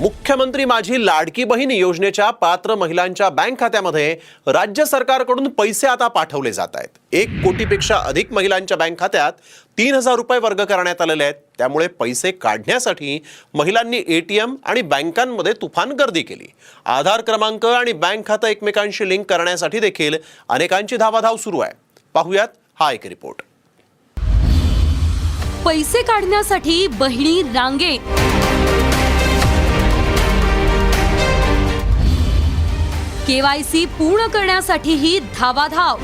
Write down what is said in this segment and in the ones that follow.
मुख्यमंत्री माझी लाडकी बहीण योजनेच्या पात्र महिलांच्या बँक खात्यामध्ये राज्य सरकारकडून पैसे आता पाठवले जात आहेत. एक कोटीपेक्षा अधिक महिलांच्या बँक खात्यात तीन हजार रुपये वर्ग करण्यात आलेले आहेत. त्यामुळे पैसे काढण्यासाठी महिलांनी एटीएम आणि बँकांमध्ये तुफान गर्दी केली. आधार क्रमांक आणि बँक खातं एकमेकांशी लिंक करण्यासाठी देखील अनेकांची धावाधाव सुरू आहे. पाहुयात हा एक रिपोर्ट. पैसे काढण्यासाठी बहिणी रांगे केवायसी पूर्ण करण्यासाठीही धावाधाव.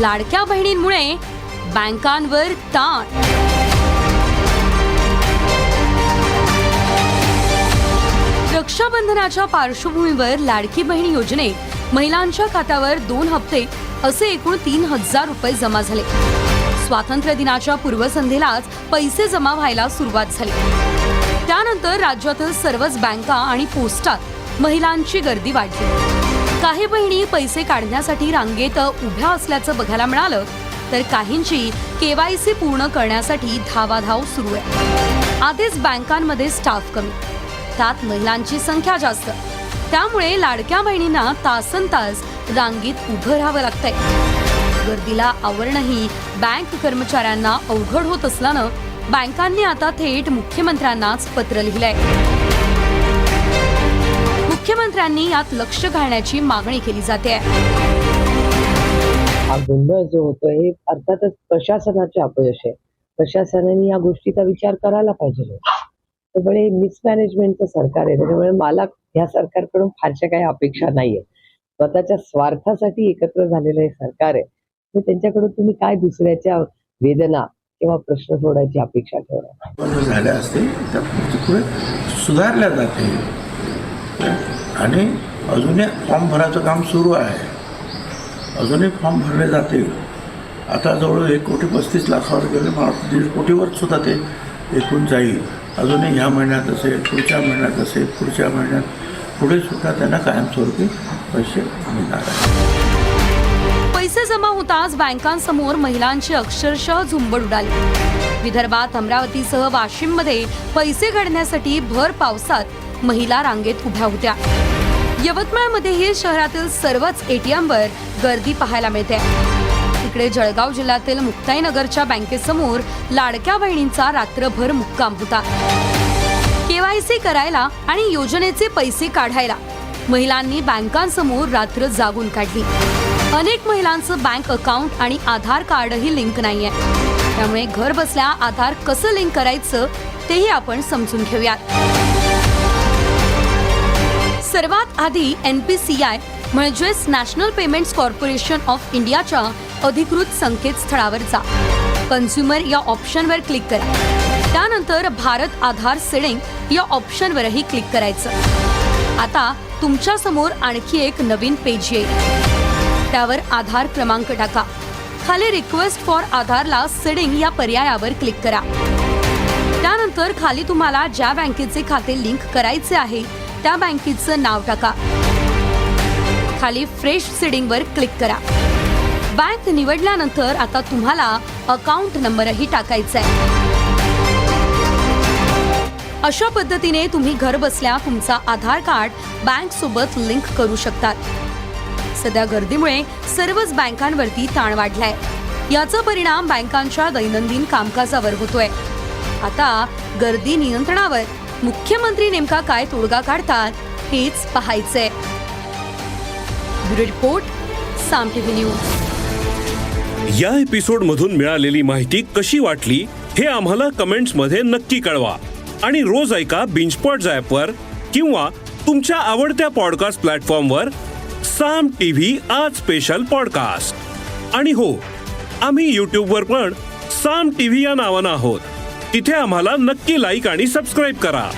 लाडक्या बहिणींमुळे बँकांवर ताण. रक्षाबंधनाच्या पार्श्वभूमीवर लाडकी बहीण योजनेत महिलांच्या खात्यावर दोन हप्ते असे एकूण तीन हजार रुपये जमा झाले. स्वातंत्र्य दिनाच्या पूर्वसंध्येलाच पैसे जमा व्हायला सुरुवात झाली. त्यानंतर राज्यातील सर्वच बँका आणि पोस्टात महिलांची गर्दी वाढली. काही बहिणी पैसे काढण्यासाठी रांगेत उभ्या असल्याचं बघायला मिळालं तर काहींची केवायसी पूर्ण करण्यासाठी धावाधाव सुरू आहे. आधीच बँकांमध्ये स्टाफ कमी त्यात महिलांची संख्या जास्त. त्यामुळे लाडक्या बहिणींना तासन तास रांगेत उभं राहावं लागतंय. गर्दीला आवरणही बँक कर्मचाऱ्यांना अवघड होत असल्यानं बँकांनी आता थेट मुख्यमंत्र्यांनाच पत्र लिहिलंय. मुख्यमंत्र्यांनी यात लक्ष घालण्याची मागणी केली जाते हा गोंधळ जो होतो हे अर्थातच प्रशासनाचे अपयश आहे. प्रशासनाने या गोष्टीचा विचार करायला पाहिजे त्यामुळे मिसमॅनेजमेंटचं सरकार आहे. त्याच्यामुळे मला ह्या सरकारकडून फारशा काही अपेक्षा नाहीये स्वतःच्या स्वार्थासाठी एकत्र झालेलं हे सरकार आहे. त्यांच्याकडून तुम्ही काय दुसऱ्याच्या वेदना किंवा प्रश्न सोडायची अपेक्षा ठेवणार झाल्या असतील त्या पुढे सुधारल्या जातील आणि अजूनही फॉर्म भरायचं काम सुरू आहे. अजूनही फॉर्म भरले जातील. आता जवळ एक कोटी पस्तीस लाखावर गेले मला वाटतं दीड कोटीवर सुद्धा ते एकूण जाईल. अजूनही ह्या महिन्यात असेल पुढच्या महिन्यात असेल पुढच्या महिन्यात. पुढे सुद्धा त्यांना कायमस्वरूपी पैसे मिळणार आहेत. पैसे जमा होताच बँकांसमोर महिलांची अक्षरशः झुंबड उडाली. विदर्भात अमरावतीसह वाशिममध्ये पैसे काढण्यासाठी भर पावसात महिला रांगेत उभ्या होत्या. यवतमाळमध्येही शहरातील सर्वच एटीएमवर गर्दी पाहायला मिळते. इकडे जळगाव जिल्ह्यातील मुक्ताईनगरच्या बँकेसमोर लाडक्या बहिणींचा रात्रभर मुक्काम होता. केवायसी करायला आणि योजनेचे पैसे काढायला महिलांनी बँकांसमोर रात्र जागून काढली. अनेक महिलांचं बँक अकाउंट आणि आधार कार्डही लिंक नाही आहे त्यामुळे घर बसल्या आधार कसं लिंक करायचं तेही आपण समजून घेऊयात. सर्वात आधी एन पी सी आय म्हणजेच नॅशनल पेमेंट्स कॉर्पोरेशन ऑफ इंडियाच्या अधिकृत संकेतस्थळावर जा. कन्झ्युमर या ऑप्शनवर क्लिक करा. त्यानंतर भारत आधार सेडिंग या ऑप्शनवरही क्लिक करायचं. आता तुमच्यासमोर आणखी एक नवीन पेज येईल. त्यावर आधार क्रमांक टाका. खाली रिक्वेस्ट फॉर आधारला सेडिंग या पर्यायावर क्लिक करा. त्यानंतर खाली तुम्हाला ज्या बँकेचे खाते लिंक करायचे आहे त्या बँकेचं नाव टाका. खाली फ्रेश सिडिंगवर क्लिक करा. बँक निवडल्यानंतर आता तुम्हाला अकाउंट नंबरही टाकायचा आहे. अशा पद्धतीने तुम्ही घर बसल्या तुमचा आधार कार्ड बँक सोबत लिंक करू शकतात. सध्या गर्दीमुळे सर्वच बँकांवरती ताण वाढलाय. याचा परिणाम बँकांच्या दैनंदिन कामकाजावर होतोय. आता गर्दी नियंत्रणावर मुख्यमंत्री नेमका काय तोडगा काढतात हेच पाहायचंय. Report Saam TV news. या एपिसोड मधून मिळालेली माहिती कशी वाटली हे आम्हाला कमेंट्समध्ये नक्की कळवा. आणि रोज ऐका बिंचपॉट वर किंवा तुमच्या आवडत्या पॉडकास्ट प्लॅटफॉर्मवर साम टीव्ही आज स्पेशल पॉडकास्ट आणि हो आम्ही युट्यूबवर पण साम टीव्ही या नावानं आहोत. तिथे आम्हाला नक्की लाईक आणि सबस्क्राईब करा.